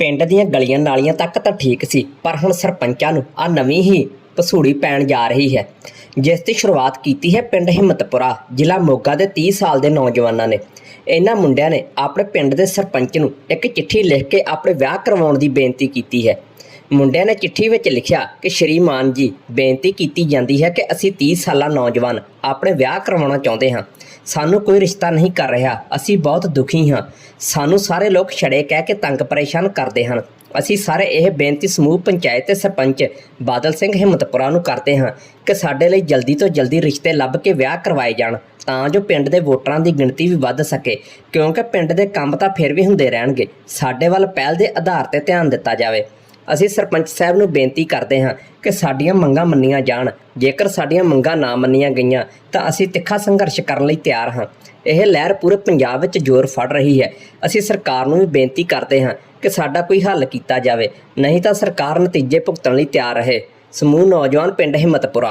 ਪਿੰਡ ਦੀਆਂ ਗਲੀਆਂ ਨਾਲੀਆਂ ਤੱਕ ਤਾਂ ਠੀਕ ਸੀ, ਪਰ ਹੁਣ ਸਰਪੰਚਾਂ ਨੂੰ ਆ ਨਵੀਂ ਹੀ ਪਸੂੜੀ ਪੈਣ ਜਾ ਰਹੀ ਹੈ। ਜਿਸ ਦੀ ਸ਼ੁਰੂਆਤ ਕੀਤੀ ਹੈ ਪਿੰਡ ਹਿੰਮਤਪੁਰਾ, ਜ਼ਿਲ੍ਹਾ ਮੋਗਾ ਦੇ 30 ਸਾਲ ਦੇ ਨੌਜਵਾਨਾਂ ਨੇ। ਇਹਨਾਂ ਮੁੰਡਿਆਂ ਨੇ ਆਪਣੇ ਪਿੰਡ ਦੇ ਸਰਪੰਚ ਨੂੰ ਇੱਕ ਚਿੱਠੀ ਲਿਖ ਕੇ ਆਪਣੇ ਵਿਆਹ ਕਰਵਾਉਣ ਦੀ ਬੇਨਤੀ ਕੀਤੀ ਹੈ। ਮੁੰਡਿਆਂ ਨੇ ਚਿੱਠੀ ਵਿੱਚ ਲਿਖਿਆ ਕਿ ਸ਼੍ਰੀਮਾਨ ਜੀ, ਬੇਨਤੀ ਕੀਤੀ ਜਾਂਦੀ ਹੈ ਕਿ ਅਸੀਂ 30 ਸਾਲਾ ਨੌਜਵਾਨ ਆਪਣੇ ਵਿਆਹ ਕਰਵਾਉਣਾ ਚਾਹੁੰਦੇ ਹਾਂ। ਸਾਨੂੰ ਕੋਈ ਰਿਸ਼ਤਾ ਨਹੀਂ ਕਰ ਰਿਹਾ। ਅਸੀਂ ਬਹੁਤ ਦੁਖੀ ਹਾਂ। ਸਾਨੂੰ ਸਾਰੇ ਲੋਕ ਛੜੇ ਕਹਿ ਕੇ ਤੰਗ ਪਰੇਸ਼ਾਨ ਕਰਦੇ ਹਨ। ਅਸੀਂ ਸਾਰੇ ਇਹ ਬੇਨਤੀ ਸਮੂਹ, ਪੰਚਾਇਤ ਤੇ ਸਰਪੰਚ ਬਾਦਲ ਸਿੰਘ ਹਿੰਮਤਪੁਰਾ ਨੂੰ ਕਰਦੇ ਹਾਂ ਕਿ ਸਾਡੇ ਲਈ ਜਲਦੀ ਤੋਂ ਜਲਦੀ ਰਿਸ਼ਤੇ ਲੱਭ ਕੇ ਵਿਆਹ ਕਰਵਾਏ ਜਾਣ, ਤਾਂ ਜੋ ਪਿੰਡ ਦੇ ਵੋਟਰਾਂ ਦੀ ਗਿਣਤੀ ਵੀ ਵੱਧ ਸਕੇ। ਕਿਉਂਕਿ ਪਿੰਡ ਦੇ ਕੰਮ ਤਾਂ ਫਿਰ ਵੀ ਹੁੰਦੇ ਰਹਿਣਗੇ। ਸਾਡੇ ਵੱਲ ਪਹਿਲ ਦੇ ਆਧਾਰ ਤੇ ਧਿਆਨ ਦਿੱਤਾ ਜਾਵੇ। ਅਸੀਂ ਸਰਪੰਚ ਸਾਹਿਬ ਨੂੰ ਬੇਨਤੀ ਕਰਦੇ ਹਾਂ ਕਿ ਸਾਡੀਆਂ ਮੰਗਾਂ ਮੰਨੀਆਂ ਜਾਣ। ਜੇਕਰ ਸਾਡੀਆਂ ਮੰਗਾਂ ਨਾ ਮੰਨੀਆਂ ਗਈਆਂ, ਤਾਂ ਅਸੀਂ ਤਿੱਖਾ ਸੰਘਰਸ਼ ਕਰਨ ਲਈ ਤਿਆਰ ਹਾਂ। ਇਹ ਲਹਿਰ ਪੂਰੇ ਪੰਜਾਬ ਵਿੱਚ ਜ਼ੋਰ ਫੜ ਰਹੀ ਹੈ। ਅਸੀਂ ਸਰਕਾਰ ਨੂੰ ਵੀ ਬੇਨਤੀ ਕਰਦੇ ਹਾਂ ਕਿ ਸਾਡਾ ਕੋਈ ਹੱਲ ਕੀਤਾ ਜਾਵੇ। ਨਹੀਂ ਤਾਂ ਸਰਕਾਰ ਨਤੀਜੇ ਭੁਗਤਣ ਲਈ ਤਿਆਰ ਰਹੇ। ਸਮੂਹ ਨੌਜਵਾਨ ਪਿੰਡ ਹਿੰਮਤਪੁਰਾ